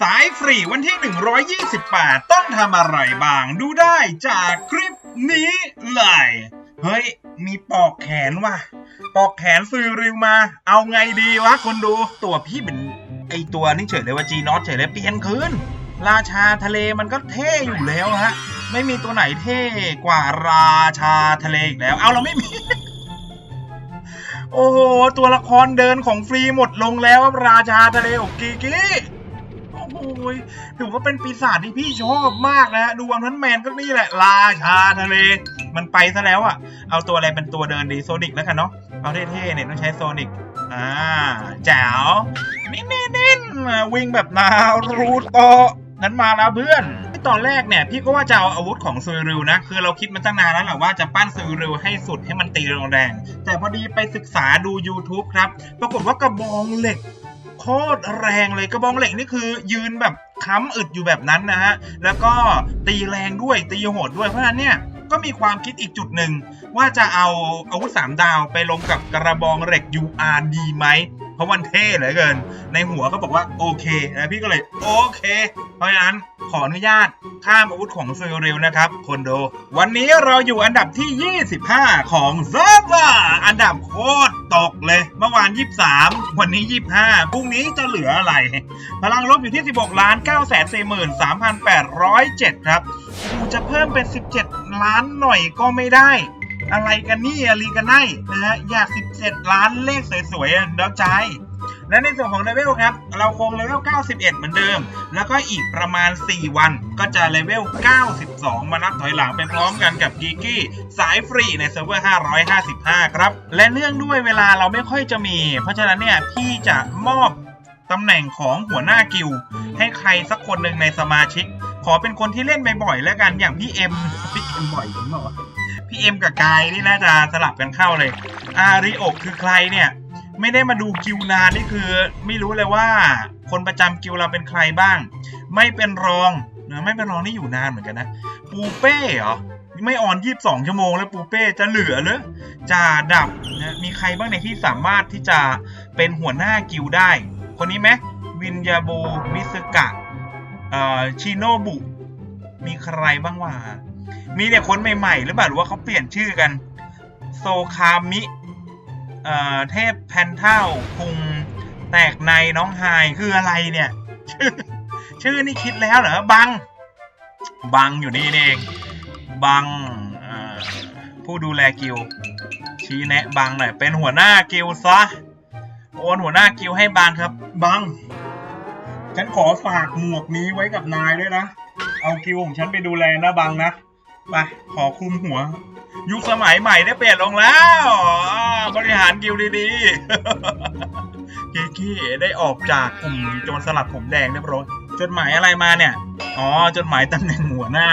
สายฟรีวันที่ 128 ต้องทำอะไรบ้างดูได้จากคลิปนี้เลย เฮ้ย มีปอกแขนว่ะ ปอกแขนซื้อริวมา เอาไงดีวะคนดูตัวพี่เป็นไอตัวนี่เฉยเลยว่าจีนอตเฉยเลยเปลี่ยนคืน ราชาทะเลมันก็เท่อยู่แล้วฮะ ไม่มีตัวไหนเท่กว่าราชาทะเลอีกแล้ว เอาเราไม่มีโอ้โหตัวละครเดินของฟรีหมดลงแล้วครับราชาทะเลโอกีกี้ อ้ยถือว่าเป็นปีศาจที่พี่ชอบมากนะดูวันนั้นแมนก็นี่แหละราชาทะเล มันไปซะแล้วอะเอาตัวอะไรเป็นตัวเดินดีโซนิกแล้วกันเนาะเอาเท่ๆเนี่ยต้องใช้โซนิกอ่าแจ๋วนิ่นๆๆวิ่งแบบนารูโตะนั้นมาแล้วเพื่อนตอนแรกเนี่ยพี่ก็ว่าจะเอาอาวุธของซูริวนะ คือเราคิดมาตั้งนานแล้วแหละว่าจะปั้นซูริวให้สุดให้มันตีแรงแต่พอดีไปศึกษาดู YouTube ครับ ปรากฏว่ากระบองเหล็ก โคตรแรงเลยกระบองเหล็กนี่คือ ยืนแบบค้ำอึดอยู่แบบนั้นนะฮะแล้วก็ตีแรงด้วยตีโหดด้วยเพราะฉะนั้นเนี่ยก็มีความคิดอีกจุดหนึ่ง ว่าจะเอาอาวุธสามดาวไปลงกับกระบองเหล็ก UR ดีไหม เพราะมันเท่เหลือเกิน ในหัวก็บอกว่าโอเคนะพี่ก็เลยโอเค เพราะฉะนั้นขออนุญาตข้ามอาวุธของซูริวนะครับคนโด วันนี้เราอยู่อันดับที่ 25 ของเซิร์ฟเวอร์อันดับโคตร ตกเลย เมื่อวาน 23 วันนี้ 25พรุ่งนี้จะเหลืออะไร พลังลบอยู่ที่ 16ล้าน9 4 3 8 0 7 ครับกูจะเพิ่มเป็น 17 ล้านหน่อยก็ไม่ได้ อะไรกันนี่อะไรกันไนนะฮะอยาก 17 ล้านเลขสวยๆอะเดาใจ และในส่วนของเลเวลครับ เราคงเลเวล 91 เหมือนเดิม แล้วก็อีกประมาณ 4 วัน ก็จะเลเวล 92 มานับถอยหลังไปพร้อมกันกับกีกี้สายฟรีในเซิร์ฟเวอร์ 555 ครับ และเนื่องด้วยเวลาเราไม่ค่อยจะมี เพราะฉะนั้นเนี่ยพี่จะมอบตำแหน่งของหัวหน้ากิลให้ใครสักคนหนึ่งในสมาชิก ขอเป็นคนที่เล่นบ่อยๆแล้วกันอย่างพี่เอ็มพี่เอ็มบ่อยจริงเปล่าพี่เอ็มกับกายนี่น่าจะสลับกันเข้าเลยอาริโอคือใครเนี่ย ไม่ได้มาดูกิวนานนี่คือ ไม่รู้เลยว่า คนประจำกิวเราเป็นใครบ้าง ไม่เป็นรองนะไม่เป็นรองนี่อยู่นานเหมือนกันนะ ปูเป้เหรอไม่ออน 22 ชั่วโมงแล้วปูเป้จะเหลือเหรือจ่าดับนะมีใครบ้างในที่สามารถที่จะเป็นหัวหน้ากิวได้ คนนี้ไหมวินยาโบมิสกะเอ่อชิโนบุ มีใครบ้างวะมีแต่คนใหม่ๆ หรือเปล่าหรือว่าเขาเปลี่ยนชื่อกัน โซคามิ เทพแพนเท่าคุงแตกในน้องไฮคืออะไรเนี่ย ชื่อชื่อนี่คิดแล้วเหรอบัง บังอยู่นี่เอง บังผู้ดูแลกิลชี้แนะบังหน่อย เป็นหัวหน้ากิลซะ โอนหัวหน้ากิลให้บังครับ บัง ฉันขอฝากหมวกนี้ไว้กับนายด้วยนะ เอากิลของฉันไปดูแลนะบังนะ ไป ขอคุมหัว ยุคสมัยใหม่ได้เปลี่ยนลงแล้ว บริหารกิวด์ดีๆกีกี้ได้ออกจากกลุ่มโจรสลัดผมแดงเรียบร้อยจดหมายอะไรมาเนี่ย อ๋อ จดหมายตำแหน่งหัวหน้า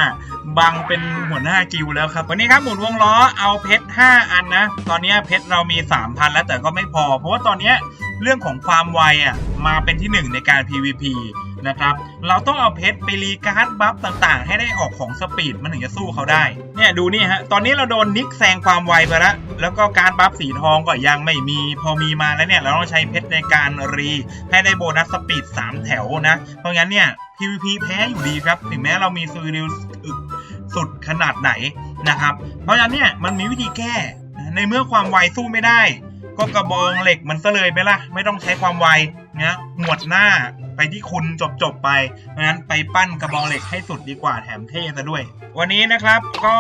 บังเป็นหัวหน้ากิลด์แล้วครับ วันนี้ครับหมุนวงล้อเอาเพชร5อันนะ ตอนนี้เพชรเรามี 3,000 แล้วแต่ก็ไม่พอ เพราะว่าตอนนี้เรื่องของความไวอะมาเป็นที่หนึ่งในการ PVP นะครับ เราต้องเอาเพชรไปรีการ์ดบัฟต่างๆ ให้ได้ออกของสปีดมันถึงจะสู้เขาได้ เนี่ยดูนี่ฮะ ตอนนี้เราโดนนิกแซงความไวไปแล้ว แล้วก็การ์ดบัฟสีทองก็ยังไม่มี พอมีมาแล้วเนี่ย เราต้องใช้เพชรในการรีให้ได้โบนัสสปีด 3 แถวนะ เพราะงั้นเนี่ย PVP แพ้อยู่ดีครับ ถึงแม้เรามีซูริลอึก สุดขนาดไหนนะครับ เพราะฉะนั้นเนี่ยมันมีวิธีแก้ในเมื่อความไวสู้ไม่ได้ ก็กระบองเหล็กมันซะเลยไหมล่ะ ไม่ต้องใช้ความไวนะหมวดหน้าไปที่คุณจบจบไปเพราะฉะนั้นไปปั้นกระบองเหล็กให้สุดดีกว่าแถมเท่ซะด้วย วันนี้นะครับก็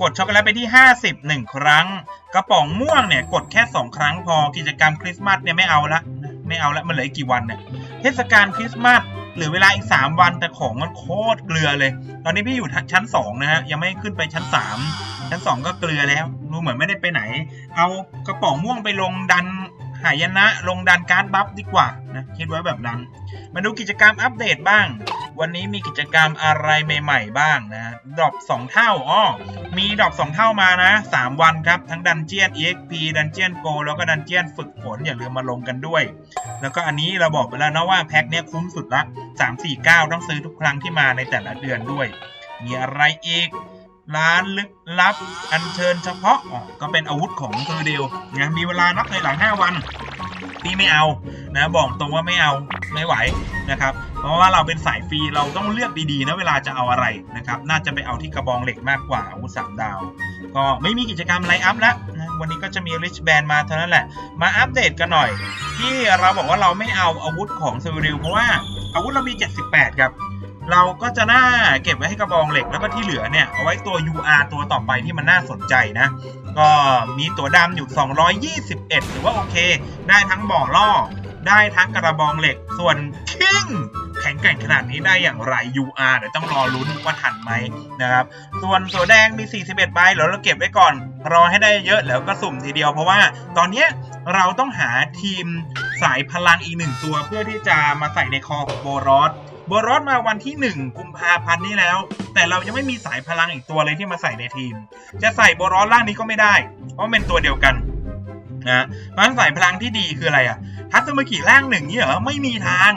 กดช็อกโกแลตไปที่ 50 1 ครั้ง กระป๋องม่วงเนี่ยกดแค่ 2 ครั้งพอกิจกรรมคริสต์มาสเนี่ยไม่เอาละไม่เอาละมันเหลืออีกกี่วันเนี่ยเทศกาลคริสต์มาส เหลือเวลาอีก 3 วันแต่ของมันโคตรเกลือเลย ตอนนี้พี่อยู่ชั้น 2 นะฮะ ยังไม่ขึ้นไปชั้น 3 ชั้น 2 ก็เกลือแล้ว ดูเหมือนไม่ได้ไปไหน เอากระป๋องม่วงไปลงดันหายนะ ลงดันการ์ดบัฟดีกว่านะคิดไว้แบบนั้น มาดูกิจกรรมอัปเดตบ้าง วันนี้มีกิจกรรมอะไรใหม่ๆบ้างนะดรอป2เท่าอ้อมีดรอป2เท่ามานะ 3 วันครับ ทั้งดันเจียน EXP ดันเจียนโกแล้วก็ดันเจียนฝึกฝนอย่าลืมมาลงกันด้วย แล้วก็อันนี้เราบอกไปแล้วนะว่าแพ็คเนี้ยคุ้มสุดละ349 ต้องซื้อทุกครั้งที่มาในแต่ละเดือนด้วย มีอะไรอีก ร้านลึกลับ อัญเชิญเฉพาะอ๋อก็เป็นอาวุธของคือเดียวนะมีเวลานับถอยหลัง 5 วันพี่ไม่เอานะบอกตรงว่าไม่เอาไม่ไหวนะครับ เพราะว่าเราเป็นสายฟรีเราต้องเลือกดีๆนะเวลาจะเอาอะไรนะครับ น่าจะไปเอาที่กระบองเหล็กมากกว่าอาวุธสามดาว ก็ไม่มีกิจกรรมไลน์อัพแล้วนะวันนี้ก็จะมี Rich Band มาเท่านั้นแหละ มาอัปเดตกันหน่อย ที่เราบอกว่าเราไม่เอาอาวุธของเซอร์ริลเพราะว่า อาวุธเรามี 78 ครับ เราก็จะน่าเก็บไว้ให้กระบองเหล็กแล้วก็ที่เหลือเนี่ย เอาไว้ตัว UR ตัวต่อไปที่มันน่าสนใจนะ ก็มีตัวดำอยู่ 221 หรือว่าโอเค ได้ทั้งบ่อล่อ ได้ทั้งกระบองเหล็ก ส่วนคิงแข็งแกร่งขนาดนี้ได้อย่างไร UR เดี๋ยวต้องรอลุ้นว่าทันไหมนะครับ ส่วนตัวแดงมี 41 ใบเดี๋ยวเราเก็บไว้ก่อน รอให้ได้เยอะแล้วก็สุ่มทีเดียว เพราะว่าตอนนี้เราต้องหาทีม สายพลังอีกหนึ่งตัวเพื่อที่จะมาใส่ในคอของโบรอสโบรอสมาวันที่ 1 กุมภาพันธ์นี้แล้ว แต่เรายังไม่มีสายพลังอีกตัวเลยที่มาใส่ในทีม จะใส่โบรอสร่างนี้ก็ไม่ได้ เพราะเป็นตัวเดียวกันนะเพราะฉะนั้นสายพลังที่ดีคืออะไรอะทัตสมากิร่างหนึ่งนี่เหรอไม่มีทาง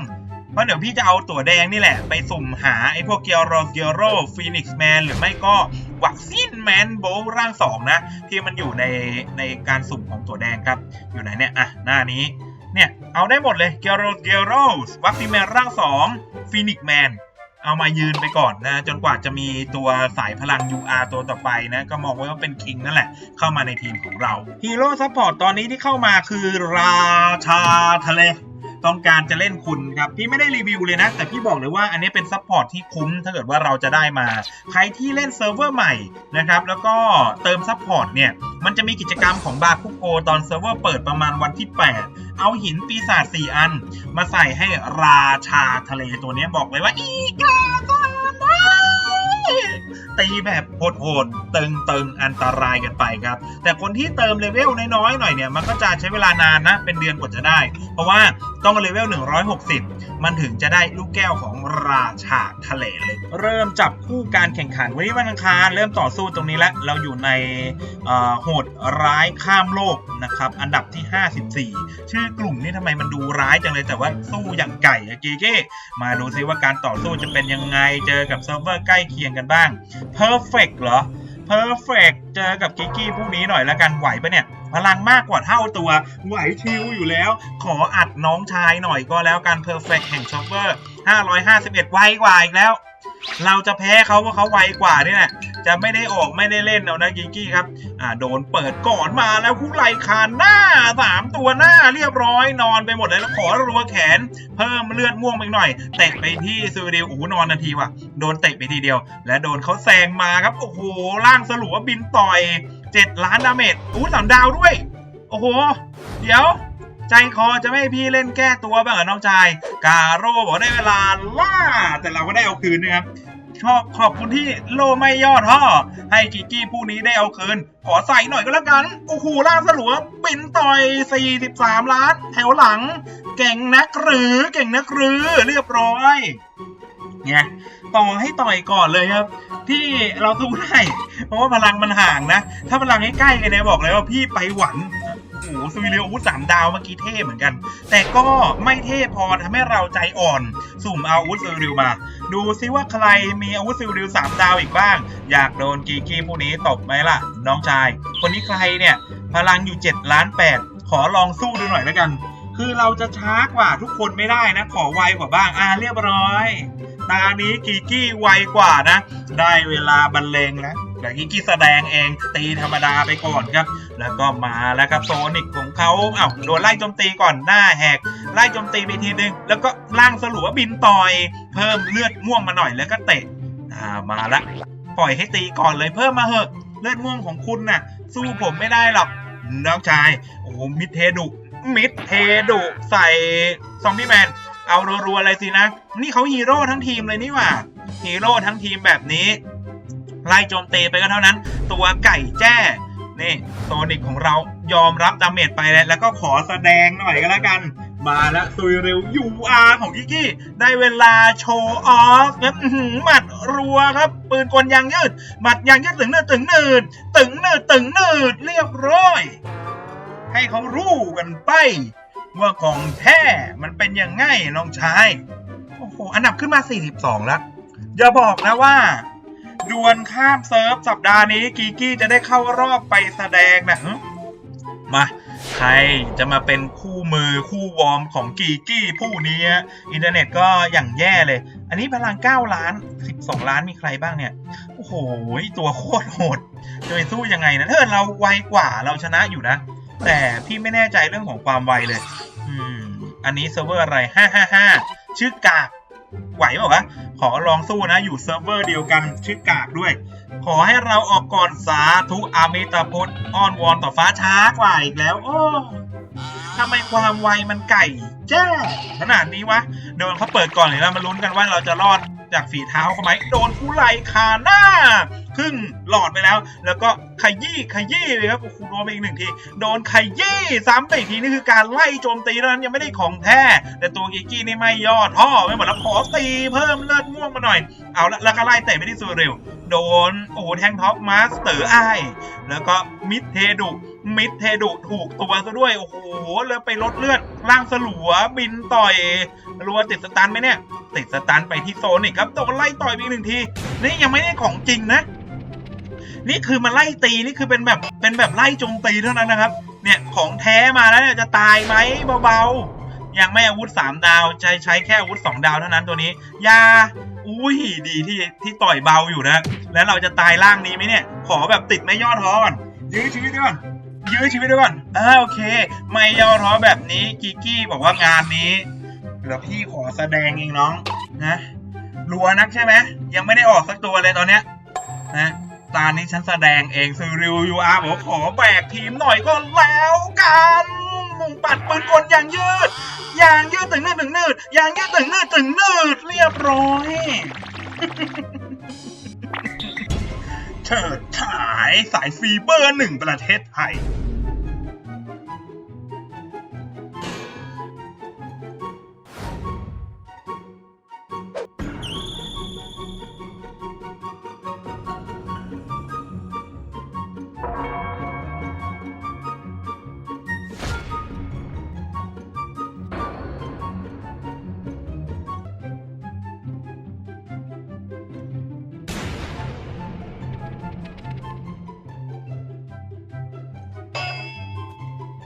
เพราะเดี๋ยวพี่จะเอาตัวแดงนี่แหละ ไปสุ่มหาไอ้พวกเกียร์โรเกียโรฟีนิกซ์แมนหรือไม่ก็วัคซีนแมนโบร่างสองนะ ที่มันอยู่ในในการสุ่มของตัวแดงครับ อยู่ไหนเนี่ย อะ หน้านี้ เนี่ย เอาได้หมดเลยเกียร์โรเกียโรสวัคซีแมนร่างสองฟีนิกแมนเอามายืนไปก่อนนะ จนกว่าจะมีตัวสายพลัง UR ตัวต่อไปนะ ก็มองไว้ว่าเป็นคิงนั่นแหละ เข้ามาในทีมของเราฮีโร่ซัพพอร์ตตอนนี้ที่เข้ามาคือราชาทะเล ต้องการจะเล่นคุณครับ พี่ไม่ได้รีวิวเลยนะ แต่พี่บอกเลยว่าอันนี้เป็นซัพพอร์ตที่คุ้มถ้าเกิดว่าเราจะได้มา ใครที่เล่นเซิร์ฟเวอร์ใหม่นะครับ แล้วก็เติมซัพพอร์ตเนี่ย มันจะมีกิจกรรมของบาคุโกตอนเซิร์ฟเวอร์เปิดประมาณวันที่ 8 เอาหินปีศาจ4อัน มาใส่ให้ราชาทะเลตัวนี้บอกเลยว่าอีกาซา ตีแบบโหดๆเติงๆอันตรายกันไปครับ แต่คนที่เติมเลเวลน้อยๆหน่อยเนี่ยมันก็จะใช้เวลานานนะ เป็นเดือนกว่าจะได้ เพราะว่าต้องเลเวล 160 มันถึงจะได้ลูกแก้วของราชาทะเลเลย เริ่มจับคู่การแข่งขันวันนี้วันอังคารเริ่มต่อสู้ตรงนี้แล้วเราอยู่ในโหดร้ายข้ามโลกนะครับอันดับที่ 54 ชื่อกลุ่มนี่ทำไมมันดูร้ายจังเลยแต่ว่าสู้อย่างไก่อะกีเก้มาดูซิว่าการต่อสู้จะเป็นยังไงเจอกับเซิร์ฟเวอร์ใกล้เคียงกันบ้าง Perfect เหรอ Perfect เจอกับกิกกี้พวกนี้หน่อยแล้วกันไหวปะเนี่ย พลังมากกว่าเท่าตัว ไหวชิวอยู่แล้ว ขออัดน้องชายหน่อยก็แล้วกัน Perfect แห่งช็อปเปอร์551 ไวกว่าอีกแล้ว เราจะแพ้เขาเพราะเขาไวกว่านี่แหละ จะไม่ได้ออกไม่ได้เล่นเอานะกิกกี้ครับอ่าโดนเปิดก่อนมาแล้วคู่ไหลคานหน้าสามตัวหน้าเรียบร้อยนอนไปหมดเลยแล้วขอรัวแขน เพิ่มเลือดม่วงไปหน่อยเตะไปที่ซูริวโอ้โหนอนนาทีว่ะโดนเตะไปทีเดียว และโดนเขาแซงมาครับโอ้โหล่างสลัวบินต่อย7ล้านดาเมจอู้สามดาวด้วย โอ้โห เดี๋ยวใจคอจะไม่พี่เล่นแก้ตัวบ้างเหรอน้องชาย กาโร่บอกได้เวลาล่า แต่เราก็ได้เอาคืนนะครับ ชอบขอบคุณที่โลไม่ย่อท่อ ให้กิกกี้ผู้นี้ได้เอาคืน ขอใส่หน่อยก็แล้วกัน โอ้โหล่าสลัวบินต่อย 43 ล้าน แถวหลัง เก่งนักหรือเก่งนักหรือเรียบร้อยไงต่อให้ต่อยก่อนเลยครับ ที่เราสู้ได้เพราะว่าพลังมันห่างนะ ถ้าพลังใกล้ๆกันเนี่ยบอกเลยว่าพี่ไปหวัน หซูวิเรียอาวุธสามดาวเมื่อกี้เท่เหมือนกัน แต่ก็ไม่เท่พอทำให้เราใจอ่อน สุ่มเอาอาวุธซูวิเรียมา ดูซิว่าใครมีอาวุธซิลดิวสามดาวอีกบ้าง อยากโดนกีกี้พวกนี้ตบไหมล่ะ น้องชาย คนนี้ใครเนี่ย พลังอยู่7ล้าน8ขอลองสู้ดูหน่อยแล้วกัน คือเราจะช้ากว่าทุกคนไม่ได้นะ ขอไวกว่าบ้างอ่าเรียบร้อย ตานี้กีกี้ไวกว่านะ ได้เวลาบรรเลงแล้ว แต่กีกี้แสดงเองตีธรรมดาไปก่อนครับ แล้วก็มาแล้วครับโซนิกของเขาเอ้าโดนไล่โจมตีก่อนหน้าแหก ไล่โจมตีไปทีนึง แล้วก็ล่างสลัวบินต่อย เพิ่มเลือดม่วงมาหน่อยแล้วก็เตะอ่ามาละปล่อยให้ตีก่อนเลยเพิ่มมาเหอะ เลือดม่วงของคุณน่ะ สู้ผมไม่ได้หรอกน้องชายโอ้โหมิดเทดุมิดเทดุใส่ซอมบี้แมนเอารัวๆเลยสินะ นี่เขาฮีโร่ทั้งทีมเลยนี่หว่าฮีโร่ทั้งทีมแบบนี้ ไล่โจมตีไปก็เท่านั้น ตัวไก่แจ้นี่โซนิกของเรายอมรับดาเมจไปแล้วแล้วก็ขอแสดงหน่อยก็แล้วกัน มาแล้วซุยเร็ว UR ของกิกกี้ ได้เวลาโชว์ออฟครับอื้อหือหมัดรัวครับ ปืนกลยางยืด หมัดยางยืดตึงเนืดตึงหนืดตึงหนืดตึงหนืดเรียบร้อย ให้เขารู้กันไป ว่าของแท้มันเป็นยังไงน้องชายโอ้โหอันดับขึ้นมา 42 แล้วอย่าบอกนะว่า ดวลข้ามเซิร์ฟ สัปดาห์นี้กีกี้จะได้เข้ารอบไปแสดงนะมา ใครจะมาเป็นคู่มือคู่วอร์มของกีกี้ผู้นี้อินเทอร์เน็ตก็อย่างแย่เลย อันนี้พลัง 9 ล้าน 12 ล้านมีใครบ้างเนี่ย โอ้โห ตัวโคตรโหดจะไปสู้ยังไงนะถ้าเกิดเราไวกว่าเราชนะอยู่นะ แต่พี่ไม่แน่ใจเรื่องของความไวเลย อืม อันนี้เซิร์ฟเวอร์อะไร 555 ชื่อกากไหวเปล่าวะ ขอลองสู้นะอยู่เซิร์ฟเวอร์เดียวกันชื่อกากด้วย ขอให้เราออกก่อนสาธุอามิตาพุทธอ้อนวอนต่อฟ้าช้ากว่าอีกแล้ว โอ้ทำไมความไวมันไก่แจ้ขนาดนี้วะ เดนเขาเปิดก่อนเลยนะมาลุ้นกันว่าเราจะรอด จากฝีเท้าเขาไหมโดนผู้ไลคาหน้าครึ่งหลอดไปแล้ว แล้วก็ขยี้ขยี้เลยครับโอ้โหโดนไปอีกหนึ่งทีโดนขยี้ซ้ำไปอีกทีนี่คือการไล่โจมตีเท่านั้นยังไม่ได้ของแท้ แต่ตัวกิกี้นี่ไม่ย่อท่อไม่หมดแล้วขอตีเพิ่มเลือดม่วงมาหน่อยเอาละแล้วก็ไล่เตะไปที่ซูเรลโดนโอ้โหแทงท็อปมาสเตอร์ไอแล้วก็มิดเทดุ มิดเทดุถูกตัวซะด้วย โอ้โหแล้วไปลดเลือดล่างสลัวบินต่อยรัวติดสตันไหมเนี่ย ติดสตันไปที่โซนอีกครับโดนไล่ต่อยไปอีกหนึ่งที นี่ยังไม่ได้ของจริงนะ นี่คือมาไล่ตีนี่คือเป็นแบบเป็นแบบไล่โจมตีเท่านั้นนะครับ เนี่ยของแท้มาแล้วเนี่ยจะตายไหมเบาๆ ยังไม่อาวุธ 3 ดาวใช้ใช้แค่อาวุธ 2 ดาวเท่านั้นตัวนี้ยาอุ้ยดีที่ที่ต่อยเบาอยู่นะ แล้วเราจะตายล่างนี้ไหมเนี่ย ขอแบบติดไม่ย่อท้อก่อนยื้อชีวิตด้วยก่อน ยื้อชีวิตด้วยก่อนอ่าโอเค ไม่ย่อท้อแบบนี้กิกกี้บอกว่างานนี้เดี๋ยวพี่ขอแสดงเองน้องนะรัวนักใช่ไหมยังไม่ได้ออกสักตัวเลยตอนเนี้ยนะตอนนี้ฉันแสดงเองซื้อริวยูอาร์บอกขอแบกทีมหน่อยก็แล้วกันมุงปัดปืนกลอย่างยืดอย่างยืดตึงนืดตึงนืดอย่างยืดตึงนืดตึงนืดเรียบร้อย เฉิดฉายสายฟีเบอร์หนึ่งประเทศไทย